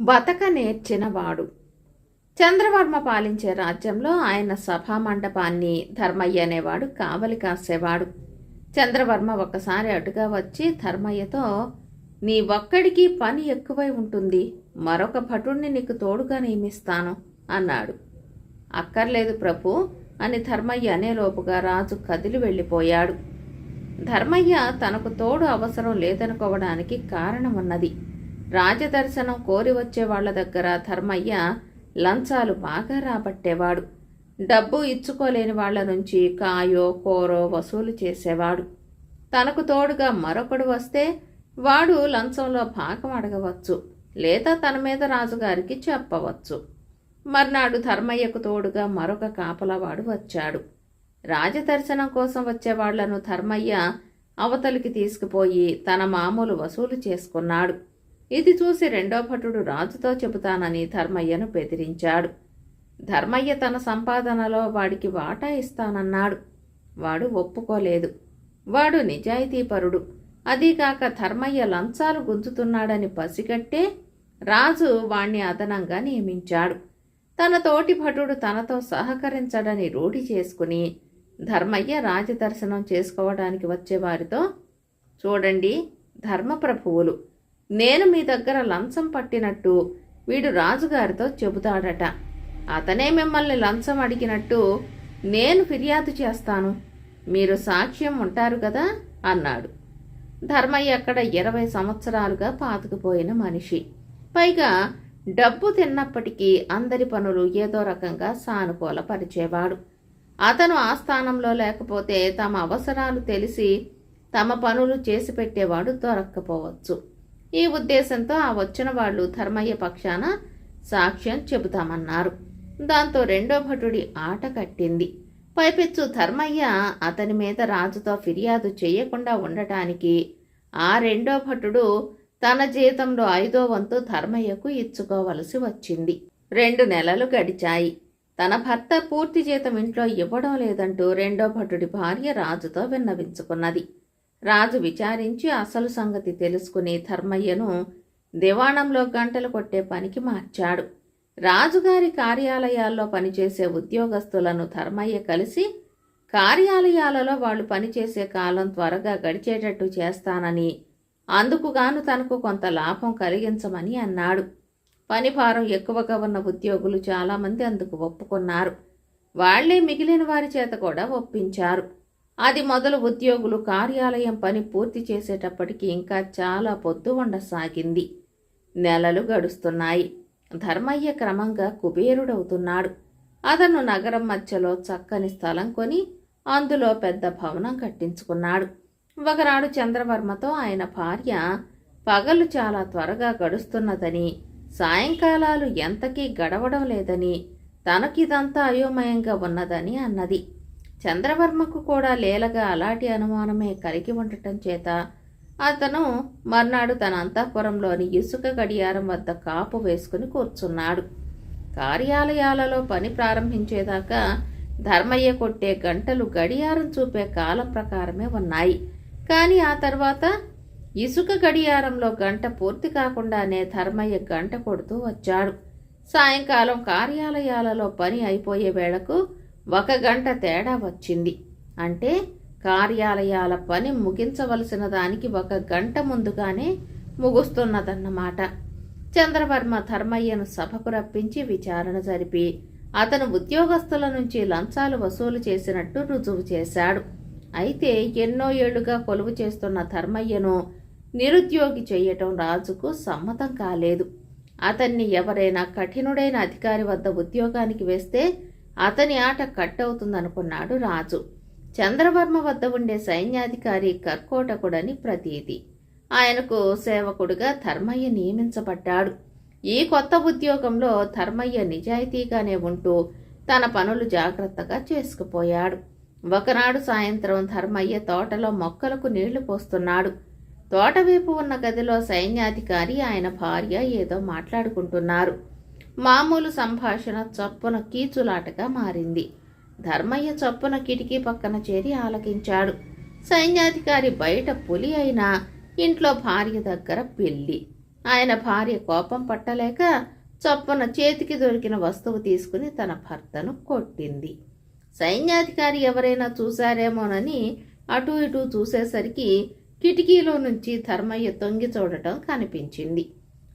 బతక నేర్చినవాడు చంద్రవర్మ పాలించే రాజ్యంలో ఆయన సభా మండపాన్ని ధర్మయ్య అనేవాడు కావలి కాసేవాడు. చంద్రవర్మ ఒకసారి అటుగా వచ్చి ధర్మయ్యతో నీ ఒక్కడికి పని ఎక్కువై ఉంటుంది. మరొక భటుణ్ణి నీకు తోడుగా నియమిస్తాను అన్నాడు. అక్కర్లేదు ప్రభు అని ధర్మయ్య అనేలోపుగా రాజు కదిలి వెళ్ళిపోయాడు. ధర్మయ్య తనకు తోడు అవసరం లేదనుకోవడానికి కారణమున్నది. రాజదర్శనం కోరి వచ్చే వాళ్ళ దగ్గర ధర్మయ్య లంచాలు బాగా రాబట్టేవాడు. డబ్బు ఇచ్చుకోలేని వాళ్ళ నుంచి కాయో కూరో వసూలు చేసేవాడు. తనకు తోడుగా మరొకడు వస్తే వాడు లంచంలో భాగం అడగవచ్చు లేదా తన మీద రాజుగారికి చెప్పవచ్చు. మర్నాడు ధర్మయ్యకు తోడుగా మరొక కాపలవాడు వచ్చాడు. రాజదర్శనం కోసం వచ్చేవాళ్ళను ధర్మయ్య అవతలికి తీసుకుపోయి తన మామూలు వసూలు చేసుకున్నాడు. ఇది చూసి రెండో భటుడు రాజుతో చెబుతానని ధర్మయ్యను బెదిరించాడు. ధర్మయ్య తన సంపాదనలో వాడికి వాటా ఇస్తానన్నాడు. వాడు ఒప్పుకోలేదు. వాడు నిజాయితీపరుడు. అదీగాక ధర్మయ్య లంచాలు గుంజుతున్నాడని పసిగట్టే రాజు వాణ్ణి అదనంగా నియమించాడు. తన తోటి భటుడు తనతో సహకరించడని రూఢి చేసుకుని ధర్మయ్య రాజదర్శనం చేసుకోవడానికి వచ్చేవారితో చూడండి ధర్మప్రభువులు నేను మీ దగ్గర లంచం పట్టినట్టు వీడు రాజుగారితో చెబుతాడట. అతనే మిమ్మల్ని లంచం అడిగినట్టు నేను ఫిర్యాదు చేస్తాను. మీరు సాక్ష్యం ఉంటారు కదా అన్నాడు. ధర్మయ్య అక్కడ ఇరవై సంవత్సరాలుగా పాతుకుపోయిన మనిషి. పైగా డబ్బు తిన్నప్పటికీ అందరి పనులు ఏదో రకంగా సానుకూలపరిచేవాడు. అతను ఆ స్థానంలో లేకపోతే తమ అవసరాలు తెలిసి తమ పనులు చేసి పెట్టేవాడు దొరక్కపోవచ్చు. ఈ ఉద్దేశంతో ఆ వచ్చిన వాళ్ళు ధర్మయ్య పక్షాన సాక్ష్యం చెబుతామన్నారు. దాంతో రెండో భటుడి ఆట కట్టింది. పైపెచ్చు ధర్మయ్య అతని మీద రాజుతో ఫిర్యాదు చేయకుండా ఉండటానికి ఆ రెండో భటుడు తన జీతంలో ఐదో వంతు ధర్మయ్యకు ఇచ్చుకోవలసి వచ్చింది. రెండు నెలలు గడిచాయి. తన భర్త పూర్తి జీతం ఇంట్లో ఇవ్వడం లేదంటూ రెండో భటుడి భార్య రాజుతో విన్నవించుకున్నది. రాజు విచారించి అసలు సంగతి తెలుసుకుని ధర్మయ్యను దివాణంలో గంటలు కొట్టే పనికి మార్చాడు. రాజుగారి కార్యాలయాల్లో పనిచేసే ఉద్యోగస్తులను ధర్మయ్య కలిసి కార్యాలయాలలో వాళ్ళు పనిచేసే కాలం త్వరగా గడిచేటట్టు చేస్తానని అందుకుగాను తనకు కొంత లాభం కలిగించమని అన్నాడు. పని భారం ఎక్కువగా ఉన్న ఉద్యోగులు చాలామంది అందుకు ఒప్పుకున్నారు. వాళ్ళే మిగిలిన వారి చేత కూడా ఒప్పించారు. అది మొదలు ఉద్యోగులు కార్యాలయం పని పూర్తి చేసేటప్పటికి ఇంకా చాలా పొద్దు ఉండసాగింది నెలలు గడుస్తున్నాయి. ధర్మయ్య క్రమంగా కుబేరుడవుతున్నాడు. అతను నగరం మధ్యలో చక్కని స్థలం కొని అందులో పెద్ద భవనం కట్టించుకున్నాడు. ఒకనాడు చంద్రవర్మతో ఆయన భార్య పగలు చాలా త్వరగా గడుస్తున్నదని సాయంకాలాలు ఎంతకీ గడవడం లేదని తనకిదంతా అయోమయంగా ఉన్నదని అన్నది. చంద్రవర్మకు కూడా లేలగా అలాంటి అనుమానమే కలిగి ఉండటం చేత అతను మర్నాడు తన అంతఃపురంలోని ఇసుక గడియారం వద్ద కాపు వేసుకుని కూర్చున్నాడు. కార్యాలయాలలో పని ప్రారంభించేదాకా ధర్మయ్య కొట్టే గంటలు గడియారం చూపే కాలం ప్రకారమే ఉన్నాయి. కానీ ఆ తర్వాత ఇసుక గడియారంలో గంట పూర్తి కాకుండానే ధర్మయ్య గంట కొడుతూ వచ్చాడు. సాయంకాలం కార్యాలయాలలో పని అయిపోయే వేళకు ఒక గంట తేడా వచ్చింది. అంటే కార్యాలయాల పని ముగించవలసిన దానికి ఒక గంట ముందుగానే ముగుస్తున్నదన్నమాట. చంద్రవర్మ ధర్మయ్యను సభకు రప్పించి విచారణ జరిపి అతను ఉద్యోగస్తుల నుంచి లంచాలు వసూలు చేసినట్టు రుజువు చేశాడు. అయితే ఎన్నో ఏళ్ళుగా కొలువు చేస్తున్న ధర్మయ్యను నిరుద్యోగి చేయటం రాజుకు సమ్మతం కాలేదు. అతన్ని ఎవరైనా కఠినుడైన అధికారి వద్ద ఉద్యోగానికి వేస్తే అతని ఆట కట్ అవుతుందనుకున్నాడు రాజు. చంద్రవర్మ వద్ద ఉండే సైన్యాధికారి కర్కోటకుడని ప్రతీతి. ఆయనకు సేవకుడుగా ధర్మయ్య నియమించబడ్డాడు. ఈ కొత్త ఉద్యోగంలో ధర్మయ్య నిజాయితీగానే ఉంటూ తన పనులు జాగ్రత్తగా చేసుకుపోయాడు. ఒకనాడు సాయంత్రం ధర్మయ్య తోటలో మొక్కలకు నీళ్ళు పోస్తున్నాడు. తోటవైపు ఉన్న గదిలో సైన్యాధికారి ఆయన భార్య ఏదో మాట్లాడుకుంటున్నారు. మామూలు సంభాషణ చొప్పున కీచులాటగా మారింది. ధర్మయ్య చొప్పున కిటికీ పక్కన చేరి ఆలకించాడు. సైన్యాధికారి బయట పులి అయినా ఇంట్లో భార్య దగ్గర పెళ్ళి. ఆయన భార్య కోపం పట్టలేక చొప్పున చేతికి దొరికిన వస్తువు తీసుకుని తన భర్తను కొట్టింది. సైన్యాధికారి ఎవరైనా చూశారేమోనని అటు ఇటు చూసేసరికి కిటికీలో నుంచి ధర్మయ్య తొంగి చూడటం కనిపించింది.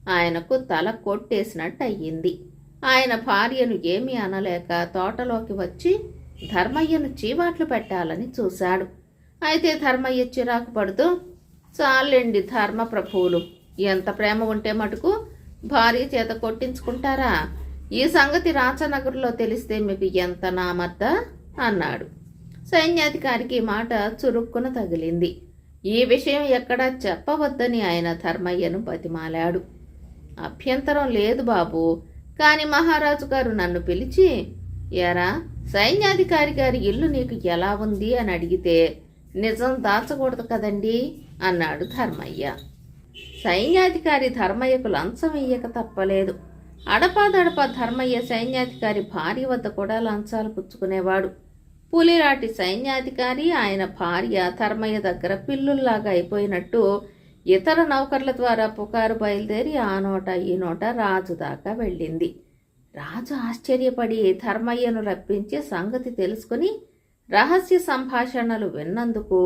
ఆయనకు తల కొట్టేసినట్టు అయ్యింది ఆయన భార్యను ఏమీ అనలేక తోటలోకి వచ్చి ధర్మయ్యను చీవాట్లు పెట్టాలని చూశాడు. అయితే ధర్మయ్య చిరాకు పడుతూ చాలండి ధర్మ ప్రభువులు ఎంత ప్రేమ ఉంటే మటుకు భార్య చేత కొట్టించుకుంటారా? ఈ సంగతి రాచనగర్లో తెలిస్తే మీకు ఎంత నామర్ద అన్నాడు. సైన్యాధికారికి మాట చురుక్కున తగిలింది. ఈ విషయం ఎక్కడా చెప్పవద్దని ఆయన ధర్మయ్యను బతిమాలాడు. అభ్యంతరం లేదు బాబు. కాని మహారాజు గారు నన్ను పిలిచి ఎరా సైన్యాధికారి గారి ఇల్లు నీకు ఎలా ఉంది? అని అడిగితే నిజం దాచకూడదు కదండి అన్నాడు ధర్మయ్య. సైన్యాధికారి ధర్మయ్యకు లంచం ఇయ్యక తప్పలేదు. అడపాదడప ధర్మయ్య సైన్యాధికారి భార్య వద్ద కూడా లంచాలు పుచ్చుకునేవాడు. పులిరాటి సైన్యాధికారి ఆయన భార్య ధర్మయ్య దగ్గర పిల్లుల్లాగా అయిపోయినట్టు ఇతర నౌకర్ల ద్వారా పుకారు బయలుదేరి ఆ నోట ఈ నోట రాజు దాకా వెళ్ళింది. రాజు ఆశ్చర్యపడి ధర్మయ్యను రప్పించి సంగతి తెలుసుకుని రహస్య సంభాషణలు విన్నందుకు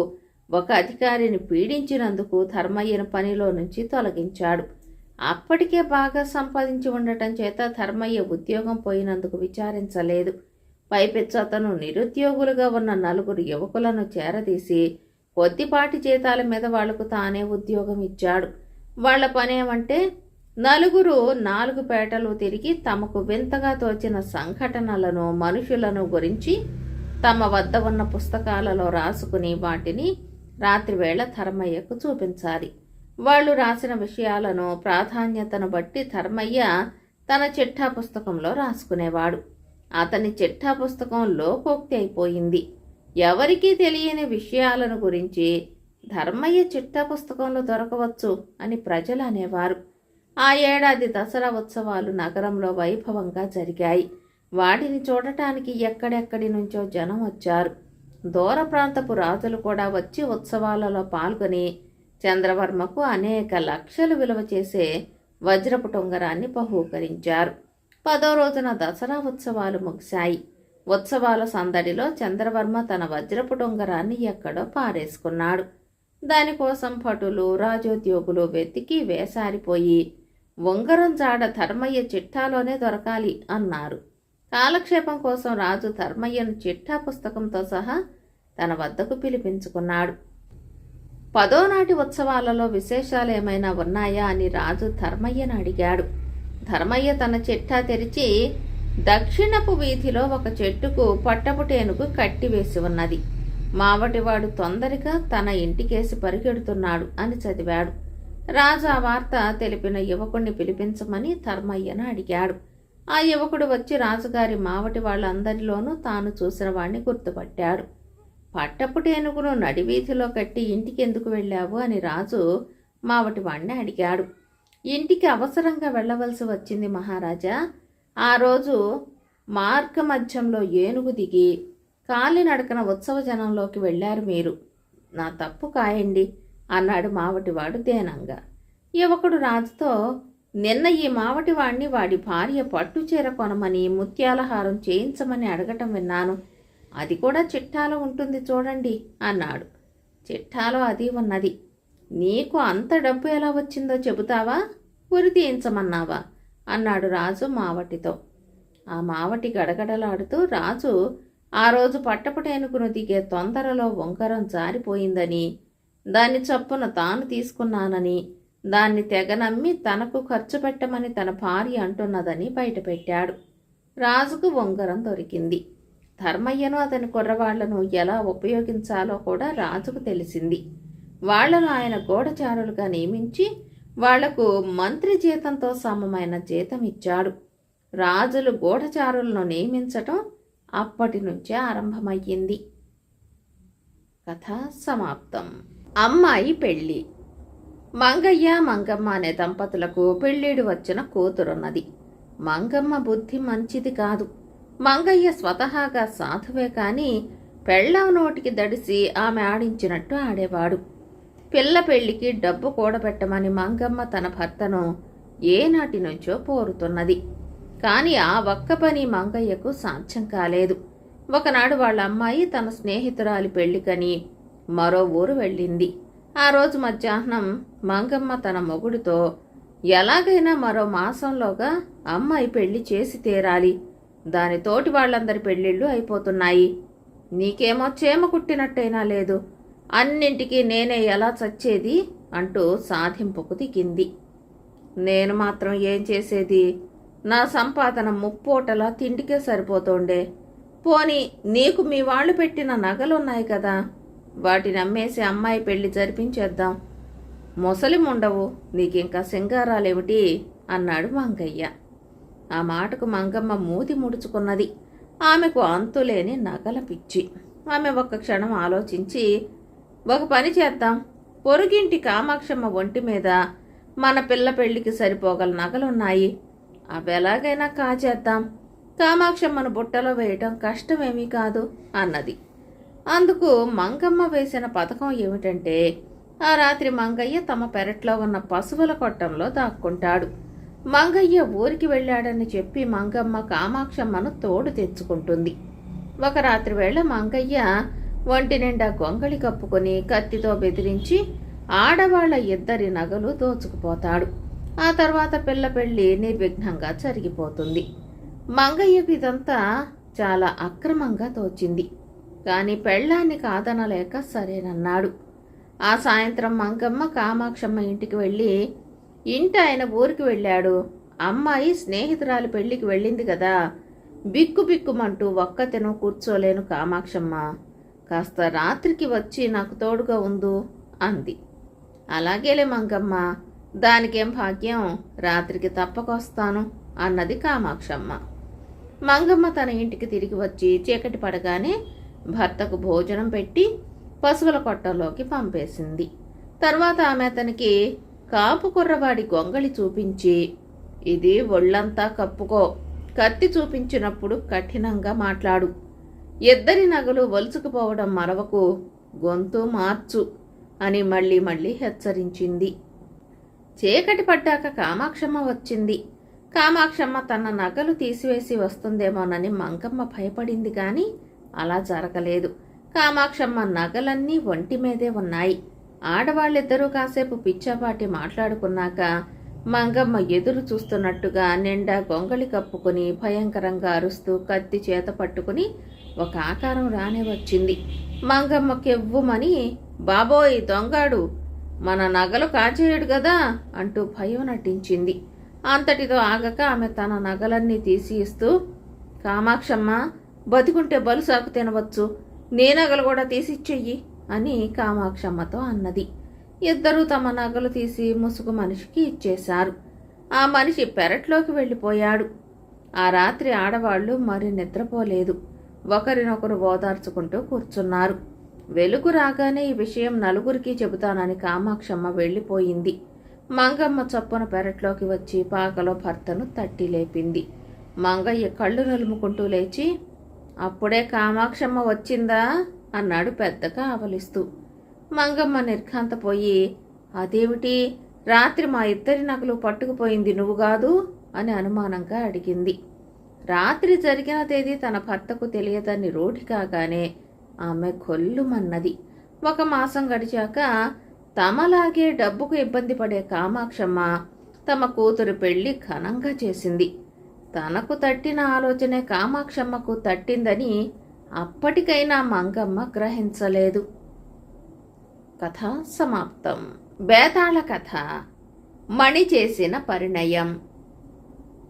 ఒక అధికారిని పీడించినందుకు ధర్మయ్యను పనిలో నుంచి తొలగించాడు. అప్పటికే బాగా సంపాదించి ఉండటం చేత ధర్మయ్య ఉద్యోగం పోయినందుకు విచారించలేదు. పైపెచ్చు అతను నిరుద్యోగులుగా ఉన్న నలుగురు యువకులను చేరదీసి కొద్దిపాటి జీతాల మీద వాళ్ళకు తానే ఉద్యోగం ఇచ్చాడు. వాళ్ళ పనేమంటే నలుగురు నాలుగు పేటలు తిరిగి తమకు వింతగా తోచిన సంఘటనలను మనుషులను గురించి తమ వద్ద ఉన్న పుస్తకాలలో రాసుకుని వాటిని రాత్రివేళ ధర్మయ్యకు చూపించాలి. వాళ్ళు రాసిన విషయాలను ప్రాధాన్యతను బట్టి ధర్మయ్య తన చిట్టా పుస్తకంలో రాసుకునేవాడు. అతని చిట్టా పుస్తకం లోకోక్తి అయిపోయింది. ఎవరికీ తెలియని విషయాలను గురించి ధర్మయ్య చిట్టా పుస్తకంలో దొరకవచ్చు అని ప్రజలు అనేవారు. ఆ ఏడాది దసరా ఉత్సవాలు నగరంలో వైభవంగా జరిగాయి. వాటిని చూడటానికి ఎక్కడెక్కడి నుంచో జనం వచ్చారు. దూర ప్రాంతపు రాజులు కూడా వచ్చి ఉత్సవాలలో పాల్గొని చంద్రవర్మకు అనేక లక్షలు విలువ చేసే వజ్రపు టొంగరాన్ని బహూకరించారు. పదో రోజున దసరా ఉత్సవాలు ముగిశాయి. ఉత్సవాల సందడిలో చంద్రవర్మ తన వజ్రపు డొంగరాన్ని ఎక్కడో పారేసుకున్నాడు. దానికోసం భటులు రాజోద్యోగులు వెతికి వేసారిపోయి ఉంగరం జాడ ధర్మయ్య చిట్టాలోనే దొరకాలి అన్నారు. కాలక్షేపం కోసం రాజు ధర్మయ్యను చిట్టా పుస్తకంతో సహా తన వద్దకు పిలిపించుకున్నాడు. పదోనాటి ఉత్సవాలలో విశేషాలు ఏమైనా ఉన్నాయా? అని రాజు ధర్మయ్యను అడిగాడు. ధర్మయ్య తన చిట్టా తెరిచి దక్షిణపు వీధిలో ఒక చెట్టుకు పట్టపుటేనుకు కట్టివేసి ఉన్నది. మావటివాడు తొందరగా తన ఇంటికేసి పరిగెడుతున్నాడు అని చదివాడు. రాజు ఆ వార్త తెలిపిన యువకుణ్ణి పిలిపించమని ధర్మయ్యను అడిగాడు. ఆ యువకుడు వచ్చి రాజుగారి మావటి వాళ్ళందరిలోనూ తాను చూసిన వాణ్ణి గుర్తుపట్టాడు. పట్టపుటేనుగును నడివీధిలో కట్టి ఇంటికి ఎందుకు వెళ్ళావు అని రాజు మావటి వాణ్ణి అడిగాడు. ఇంటికి అవసరంగా వెళ్ళవలసి వచ్చింది మహారాజా. ఆ రోజు మార్గ మధ్యంలో ఏనుగు దిగి కాలినడకన ఉత్సవ జనంలోకి వెళ్ళారు మీరు. నా తప్పు కాయండి అన్నాడు మావటివాడు దేనంగా. యువకుడు రాజుతో నిన్న ఈ మావటివాణ్ణి వాడి భార్య పట్టుచీర కొనమని ముత్యాలహారం చేయించమని అడగటం విన్నాను. అది కూడా చిట్టాలో ఉంటుంది చూడండి అన్నాడు. చిట్టాలో అది ఉన్నది. నీకు అంత డబ్బు ఎలా వచ్చిందో చెబుతావా? ఉరి తీయించమన్నావా? అన్నాడు రాజు మావటితో. ఆ మావటి గడగడలాడుతూ రాజు ఆ రోజు పట్టపుటేనుకును దిగే తొందరలో వంకరం జారిపోయిందని దాన్ని చొప్పున తాను తీసుకున్నానని దాన్ని తెగనమ్మి తనకు ఖర్చు పెట్టమని తన భార్య అంటున్నదని బయటపెట్టాడు. రాజుకు ఉంగరం దొరికింది. ధర్మయ్యను అతని కుర్రవాళ్ళను ఎలా ఉపయోగించాలో కూడా రాజుకు తెలిసింది. వాళ్ళను ఆయన గూఢచారులుగా నియమించి వాళ్ళకు మంత్రి జీతంతో సమమైన జీతం ఇచ్చాడు. రాజులు గూఢచారులను నియమించటం అప్పటి నుంచే ఆరంభమయ్యింది. కథ సమాప్తం. అమ్మాయి పెళ్ళి. మంగయ్య మంగమ్మ అనే దంపతులకు పెళ్ళిడు వచ్చిన కూతురున్నది. మంగమ్మ బుద్ధి మంచిది కాదు. మంగయ్య స్వతహాగా సాధువే కాని పెళ్ళం నోటికి దడిసి ఆమె ఆడించినట్టు ఆడేవాడు. పిల్ల పెళ్ళికి డబ్బు కూడబెట్టమని మంగమ్మ తన భర్తను ఏనాటి నుంచో పోరుతున్నది. కానీ ఆ ఒక్క పని మంగయ్యకు సాధ్యం కాలేదు. ఒకనాడు వాళ్ళ అమ్మాయి తన స్నేహితురాలి పెళ్ళికని మరో ఊరు వెళ్ళింది. ఆ రోజు మధ్యాహ్నం మంగమ్మ తన మొగుడితో ఎలాగైనా మరో మాసంలోగా అమ్మాయి పెళ్ళి చేసి తీరాలి. దాని తోటి వాళ్ళందరి పెళ్ళిళ్ళు అయిపోతున్నాయి. నీకేమో చేమ కుట్టినట్టయినా లేదు. అన్నింటికీ నేనే ఎలా చచ్చేది అంటూ సాధింపుకు దిగింది. నేను మాత్రం ఏం చేసేది? నా సంపాదన ముప్పోటలా తిండికే సరిపోతుండే పోని నీకు మీ వాళ్ళు పెట్టిన నగలున్నాయి కదా? వాటిని అమ్మేసి అమ్మాయి పెళ్ళి జరిపించేద్దాం. ముసలి ఉండవు నీకింకా సింగారాలేమిటి? అన్నాడు మంగయ్య. ఆ మాటకు మంగమ్మ మూతి ముడుచుకున్నది. ఆమెకు అంతులేని నగల పిచ్చి. ఆమె ఒక్క క్షణం ఆలోచించి ఒక పని చేద్దాం. పొరుగింటి కామాక్షమ్మ ఒంటి మీద మన పిల్ల పెళ్ళికి సరిపోగల నగలున్నాయి. అవి ఎలాగైనా కాచేద్దాం. కామాక్షమ్మను బుట్టలో వేయటం కష్టమేమీ కాదు అన్నది. అందుకు మంగమ్మ వేసిన పథకం ఏమిటంటే ఆ రాత్రి మంగయ్య తమ పెరట్లో ఉన్న పశువుల కొట్టంలో దాక్కుంటాడు. మంగయ్య ఊరికి వెళ్ళాడని చెప్పి మంగమ్మ కామాక్షమ్మను తోడు తెచ్చుకుంటుంది. ఒక రాత్రి వేళ మంగయ్య ఒంటి నిండా గొంగళి కప్పుకొని కత్తితో బెదిరించి ఆడవాళ్ళ ఇద్దరి నగలు దోచుకుపోతాడు. ఆ తర్వాత పిల్ల పెళ్ళి నిర్విఘ్నంగా జరిగిపోతుంది. మంగయ్య ఇదంతా చాలా అక్రమంగా తోచింది. కానీ పెళ్ళాన్ని కాదనలేక సరేనన్నాడు. ఆ సాయంత్రం మంగమ్మ కామాక్షమ్మ ఇంటికి వెళ్ళి ఇంటి ఆయన ఊరికి వెళ్ళాడు. అమ్మాయి స్నేహితురాలి పెళ్ళికి వెళ్ళింది కదా. బిక్కు బిక్కుమంటూ ఒక్కతెను కూర్చోలేను కామాక్షమ్మ. కాస్త రాత్రికి వచ్చి నాకు తోడుగా ఉండు అంది. అలాగేలే మంగమ్మ దానికేం భాగ్యం? రాత్రికి తప్పకొస్తాను అన్నది కామాక్షమ్మ. మంగమ్మ తన ఇంటికి తిరిగి వచ్చి చీకటి పడగానే భర్తకు భోజనం పెట్టి పశువుల కొట్టంలోకి పంపేసింది. తర్వాత ఆమె అతనికి కాపు కుర్రవాడి గొంగళి చూపించి ఇది ఒళ్ళంతా కప్పుకో కత్తి చూపించినప్పుడు కఠినంగా మాట్లాడు ఇద్దరి నగలు వలుచుకుపోవడం మరవకు గొంతు మార్చు అని మళ్ళీ మళ్ళీ హెచ్చరించింది. చీకటి పడ్డాక కామాక్షమ్మ వచ్చింది. కామాక్షమ్మ తన నగలు తీసివేసి వస్తుందేమోనని మంకమ్మ భయపడింది కానీ అలా జరగలేదు. కామాక్షమ్మ నగలన్నీ ఒంటి మీదే ఉన్నాయి. ఆడవాళ్ళిద్దరూ కాసేపు పిచ్చాపాటి మాట్లాడుకున్నాక మంగమ్మ ఎదురు చూస్తున్నట్టుగా నిండా గొంగళి కప్పుకుని భయంకరంగా అరుస్తూ కత్తి చేత పట్టుకుని ఒక ఆకారం రానే వచ్చింది. మంగమ్మకెవ్వుమని బాబోయ్ దొంగాడు మన నగలు కాచేయడు కదా అంటూ భయం నటించింది. అంతటితో ఆగక ఆమె తన నగలన్నీ తీసి ఇస్తూ కామాక్షమ్మ బతికుంటే బలుసాకు తినవచ్చు నీ నగలు కూడా తీసిచ్చెయ్యి అని కామాక్షమ్మతో అన్నది. ఇద్దరూ తమ నగలు తీసి ముసుగు మనిషికి ఇచ్చేశారు. ఆ మనిషి పెరట్లోకి వెళ్ళిపోయాడు. ఆ రాత్రి ఆడవాళ్ళు మరి నిద్రపోలేదు. ఒకరినొకరు ఓదార్చుకుంటూ కూర్చున్నారు. వెలుగు రాగానే ఈ విషయం నలుగురికి చెబుతానని కామాక్షమ్మ వెళ్ళిపోయింది. మంగమ్మ చొప్పున పెరట్లోకి వచ్చి పాకలో భర్తను తట్టి లేపింది. మంగయ్య కళ్ళు నలుముకుంటూ లేచి అప్పుడే కామాక్షమ్మ వచ్చిందా? అన్నాడు పెద్దగా ఆవలిస్తూ. మంగమ్మ నిర్ఘాంతపోయి అదేమిటి? రాత్రి మా ఇద్దరి నగలు పట్టుకుపోయింది నువ్వు కాదు? అని అనుమానంగా అడిగింది. రాత్రి జరిగిన తేదీ తన భర్తకు తెలియదని రూఢి కాగానే ఆమె కొల్లుమన్నది. ఒక మాసం గడిచాక తమలాగే డబ్బుకు ఇబ్బంది పడే కామాక్షమ్మ తమ కూతురు పెళ్ళి ఘనంగా చేసింది. తనకు తట్టిన ఆలోచనే కామాక్షమ్మకు తట్టిందని అప్పటికైనా మంగమ్మ గ్రహించలేదు. కథ సమాప్తం. బేతాళ కథ మణి చేసిన పరిణయం.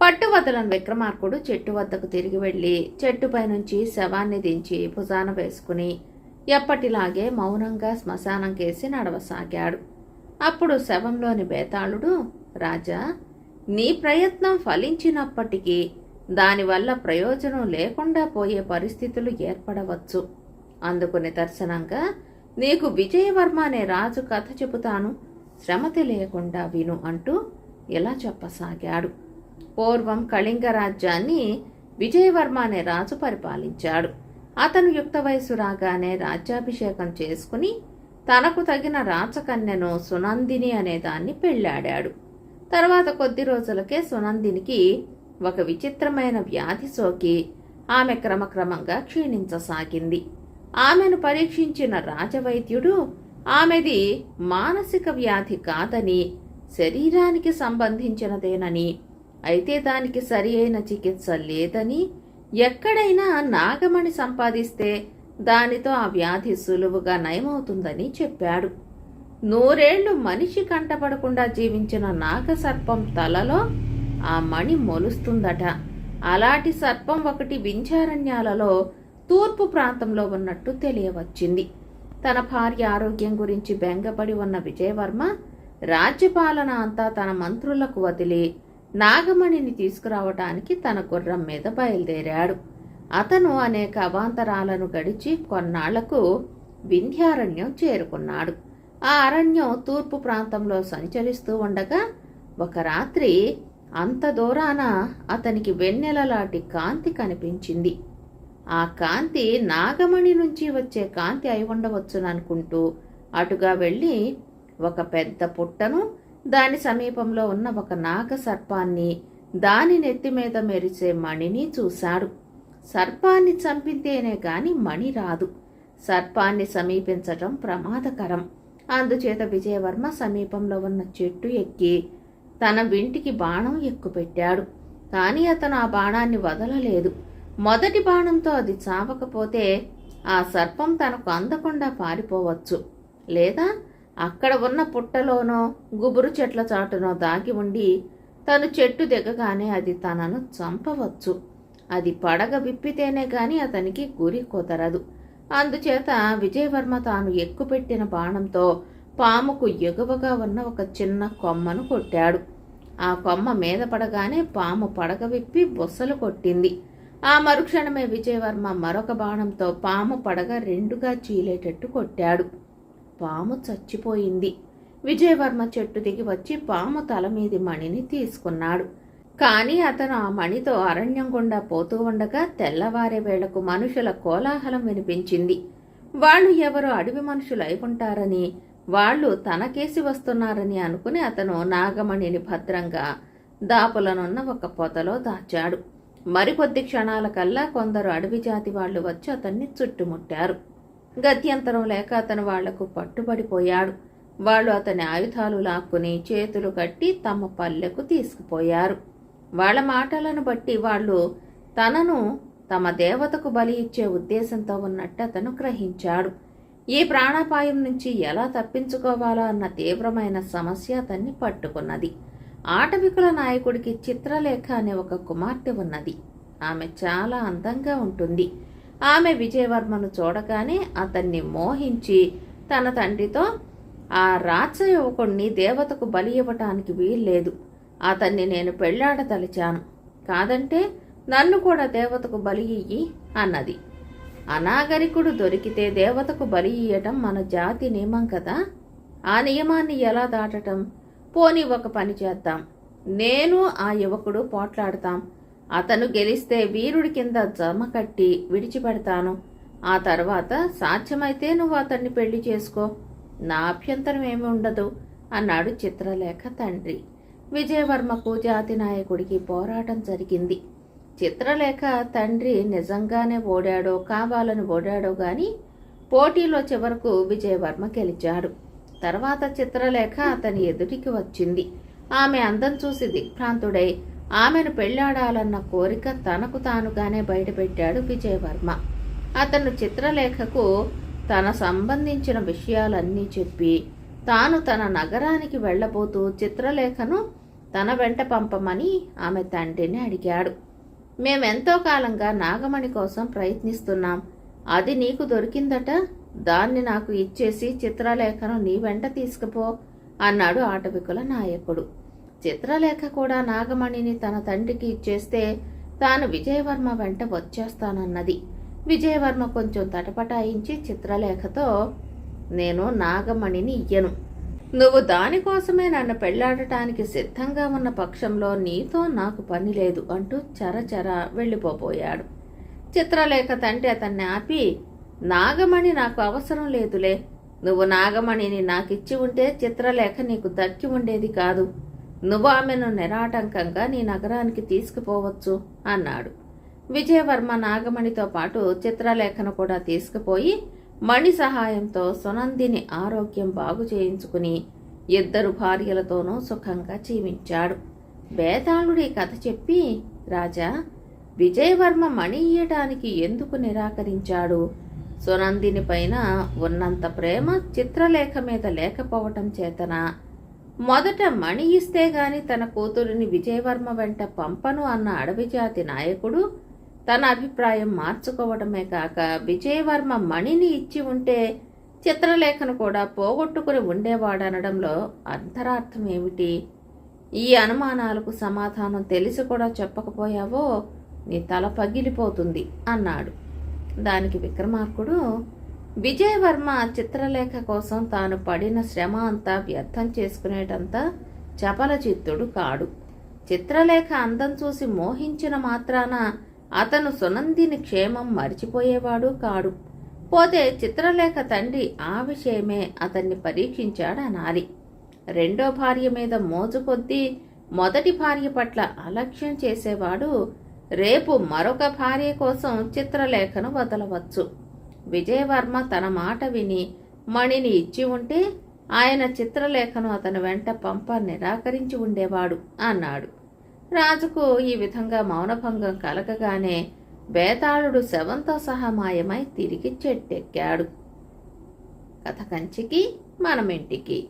పట్టువదలని విక్రమార్కుడు చెట్టు వద్దకు తిరిగి వెళ్ళి చెట్టుపై నుంచి శవాన్ని దించి భుజాన వేసుకుని ఎప్పటిలాగే మౌనంగా శ్మశానం కేసి నడవసాగాడు. అప్పుడు శవంలోని బేతాళుడు రాజా నీ ప్రయత్నం ఫలించినప్పటికీ దానివల్ల ప్రయోజనం లేకుండా పోయే పరిస్థితులు ఏర్పడవచ్చు. అందుకు నిదర్శనంగా నీకు విజయవర్మ అనే రాజు కథ చెబుతాను. శ్రమ తెలియకుండా విను అంటూ ఇలా చెప్పసాగాడు. పూర్వం కళింగ రాజ్యాన్ని విజయవర్మ అనే రాజు పరిపాలించాడు. అతను యుక్త వయసు రాగానే రాజ్యాభిషేకం చేసుకుని తనకు తగిన రాచకన్యను సునందిని అనే దాన్ని పెళ్ళాడాడు తర్వాత కొద్ది రోజులకే సునందినికి ఒక విచిత్రమైన వ్యాధి సోకి ఆమె క్రమక్రమంగా క్షీణించసాగింది. ఆమెను పరీక్షించిన రాజవైద్యుడు ఆమెది మానసిక వ్యాధి కాదని శరీరానికి సంబంధించినదేనని అయితే దానికి సరి అయిన చికిత్స లేదని ఎక్కడైనా నాగమణి సంపాదిస్తే దానితో ఆ వ్యాధి సులువుగా నయమవుతుందని చెప్పాడు. నూరేళ్ళు మనిషి కంటపడకుండా జీవించిన నాగసర్పం తలలో ఆ మణి మొలుస్తుందట. అలాంటి సర్పం ఒకటి వింఛారణ్యాలలో తూర్పు ప్రాంతంలో ఉన్నట్టు తెలియవచ్చింది. తన భార్య ఆరోగ్యం గురించి బెంగపడి ఉన్న విజయవర్మ రాజ్యపాలన అంతా తన మంత్రులకు వదిలి నాగమణిని తీసుకురావటానికి తన గుర్రం మీద బయలుదేరాడు. అతను అనేక అవాంతరాలను గడిచి కొన్నాళ్ళకు వింధ్యారణ్యం చేరుకున్నాడు. ఆ అరణ్యం తూర్పు ప్రాంతంలో సంచరిస్తూ ఉండగా ఒక రాత్రి అంత దూరాన అతనికి వెన్నెలలాంటి కాంతి కనిపించింది. ఆ కాంతి నాగమణి నుంచి వచ్చే కాంతి అయి ఉండవచ్చుననుకుంటూ అటుగా వెళ్ళి ఒక పెద్ద పుట్టను దాని సమీపంలో ఉన్న ఒక నాగ సర్పాన్ని దాని నెత్తి మీద మెరిసే మణిని చూశాడు. సర్పాన్ని చంపితేనే గాని మణి రాదు. సర్పాన్ని సమీపించటం ప్రమాదకరం. అందుచేత విజయవర్మ సమీపంలో ఉన్న చెట్టు ఎక్కి తన వింటికి బాణం ఎక్కుపెట్టాడు. కానీ అతను ఆ బాణాన్ని వదలలేదు. మొదటి బాణంతో అది చావకపోతే ఆ సర్పం తనకు అందకుండా పారిపోవచ్చు. లేదా అక్కడ ఉన్న పుట్టలోనో గుబురు చెట్ల చాటునో దాగి ఉండి తను చెట్టు దిగగానే అది తనను చంపవచ్చు. అది పడగ విప్పితేనే గాని అతనికి గురి కుదరదు. అందుచేత విజయవర్మ తాను ఎక్కుపెట్టిన బాణంతో పాముకు ఎగువగా ఉన్న ఒక చిన్న కొమ్మను కొట్టాడు. ఆ కొమ్మ మీద పడగానే పాము పడగ విప్పి బొస్సలు కొట్టింది. ఆ మరుక్షణమే విజయవర్మ మరొక బాణంతో పాము పడగ రెండుగా చీలేటట్టు కొట్టాడు. పాము చచ్చిపోయింది. విజయవర్మ చెట్టు దిగి వచ్చి పాము తల మీది మణిని తీసుకున్నాడు. కానీ అతను ఆ మణితో అరణ్యం గుండా పోతూ ఉండగా తెల్లవారే వేళకు మనుషుల కోలాహలం వినిపించింది. వాళ్ళు ఎవరో అడవి మనుషులు అయి ఉంటారని వాళ్ళు తనకేసి వస్తున్నారని అనుకుని అతను నాగమణిని భద్రంగా దాపులనున్న ఒక పొదలో దాచాడు. మరికొద్ది క్షణాల కల్లా కొందరు అడవి జాతి వాళ్ళు వచ్చి అతన్ని చుట్టుముట్టారు. గత్యంతరం లేక అతను వాళ్ళకు పట్టుబడిపోయాడు. వాళ్ళు అతని ఆయుధాలు లాక్కుని చేతులు కట్టి తమ పల్లెకు తీసుకుపోయారు. వాళ్ళ మాటలను బట్టి వాళ్ళు తనను తమ దేవతకు బలి ఇచ్చే ఉద్దేశంతో ఉన్నట్టు అతను గ్రహించాడు. ఈ ప్రాణాపాయం నుంచి ఎలా తప్పించుకోవాలా అన్న తీవ్రమైన సమస్య అతన్ని పట్టుకున్నది. ఆటవికుల నాయకుడికి చిత్రలేఖ అనే ఒక కుమార్తె ఉన్నది. ఆమె చాలా అందంగా ఉంటుంది. ఆమె విజయవర్మను చూడగానే అతన్ని మోహించి తన తండ్రితో ఆ రాచ యువకుణ్ణి దేవతకు బలి ఇవ్వటానికి వీల్లేదు. అతన్ని నేను పెళ్ళాడదలిచాను కాదంటే నన్ను కూడా దేవతకు బలి ఇయ్యి అన్నది. అనాగరికుడు దొరికితే దేవతకు బలి ఇయ్యటం మన జాతి నియమం కదా? ఆ నియమాన్ని ఎలా దాటటం? పోనీ ఒక పని చేద్దాం. నేను ఆ యువకుడు పోట్లాడతాం. అతను గెలిస్తే వీరుడి కింద జమ కట్టి విడిచిపెడతాను. ఆ తర్వాత సాధ్యమైతే నువ్వు అతన్ని పెళ్ళి చేసుకో. నా అభ్యంతరం ఏమి ఉండదు అన్నాడు చిత్రలేఖ తండ్రి. విజయవర్మకు జాతి నాయకుడికి పోరాటం జరిగింది. చిత్రలేఖ తండ్రి నిజంగానే ఓడాడో కావాలని ఓడాడో గాని పోటీలో చివరకు విజయవర్మ గెలిచాడు. తర్వాత చిత్రలేఖ అతని ఎదుటికి వచ్చింది. ఆమె అందం చూసి దిగ్భ్రాంతుడై ఆమెను పెళ్ళాడాలన్న కోరిక తనకు తానుగానే బయటపెట్టాడు విజయవర్మ. అతను చిత్రలేఖకు తన సంబంధించిన విషయాలన్నీ చెప్పి తాను తన నగరానికి వెళ్ళబోతూ చిత్రలేఖను తన వెంట పంపమని ఆమె తండ్రిని అడిగాడు. మేమెంతో కాలంగా నాగమణి కోసం ప్రయత్నిస్తున్నాం. అది నీకు దొరికిందట? దాన్ని నాకు ఇచ్చేసి చిత్రలేఖను నీ వెంట తీసుకుపో అన్నాడు ఆటవికుల నాయకుడు. చిత్రలేఖ కూడా నాగమణిని తన తండ్రికి ఇచ్చేస్తే తాను విజయవర్మ వెంట వచ్చేస్తానన్నది. విజయవర్మ కొంచెం తటపటాయించి చిత్రలేఖతో నేను నాగమణిని ఇయ్యను. నువ్వు దానికోసమే నన్ను పెళ్ళాడటానికి సిద్ధంగా ఉన్న పక్షంలో నీతో నాకు పని లేదు అంటూ చరచర వెళ్ళిపోబోయాడు. చిత్రలేఖ తండ్రి అతన్ని ఆపి నాగమణి నాకు అవసరం లేదులే. నువ్వు నాగమణిని నాకిచ్చి ఉంటే చిత్రలేఖ నీకు దక్కి ఉండేది కాదు. నువ్వు ఆమెను నిరాటంకంగా నీ నగరానికి తీసుకుపోవచ్చు అన్నాడు. విజయవర్మ నాగమణితో పాటు చిత్రలేఖను కూడా తీసుకుపోయి మణి సహాయంతో సునందిని ఆరోగ్యం బాగు చేయించుకుని ఇద్దరు భార్యలతోనూ సుఖంగా జీవించాడు. బేతాళుడి కథ చెప్పి రాజా విజయవర్మ మణి ఇయ్యటానికి ఎందుకు నిరాకరించాడు? సునందిని పైన ఉన్నంత ప్రేమ చిత్రలేఖ మీద లేకపోవటం చేతన? మొదట మణి ఇస్తే గాని తన కూతురిని విజయవర్మ వెంట పంపను అన్న అడవి జాతి నాయకుడు తన అభిప్రాయం మార్చుకోవడమే కాక విజయవర్మ మణిని ఇచ్చి ఉంటే చిత్రలేఖను కూడా పోగొట్టుకుని ఉండేవాడనడంలో అంతరార్థం ఏమిటి? ఈ అనుమానాలకు సమాధానం తెలిసి కూడా చెప్పకపోయావో నీ తల పగిలిపోతుంది అన్నాడు. దానికి విక్రమార్కుడు విజయవర్మ చిత్రలేఖ కోసం తాను పడిన శ్రమ అంతా వ్యర్థం చేసుకునేటంత చపల చిత్తుడు కాడు. చిత్రలేఖ అందం చూసి మోహించిన మాత్రాన అతను సునందిని క్షేమం మరిచిపోయేవాడు కాడు. పోతే చిత్రలేఖ తండ్రి ఆ విషయమే అతన్ని పరీక్షించాడనాలి. రెండో భార్య మీద మోజు కొద్దీ మొదటి భార్య పట్ల అలక్ష్యం చేసేవాడు రేపు మరొక భార్య కోసం చిత్రలేఖను వదలవచ్చు. విజయవర్మ తన మాట విని మణిని ఇచ్చి ఉంటే ఆయన చిత్రలేఖను అతని వెంట పంప నిరాకరించి ఉండేవాడు అన్నాడు. రాజుకు ఈ విధంగా మౌనభంగం కలగగానే బేతాళుడు శవంతో సహా మాయమై తిరిగి చెట్టెక్కాడు. కథ కంచికి మనమింటికి.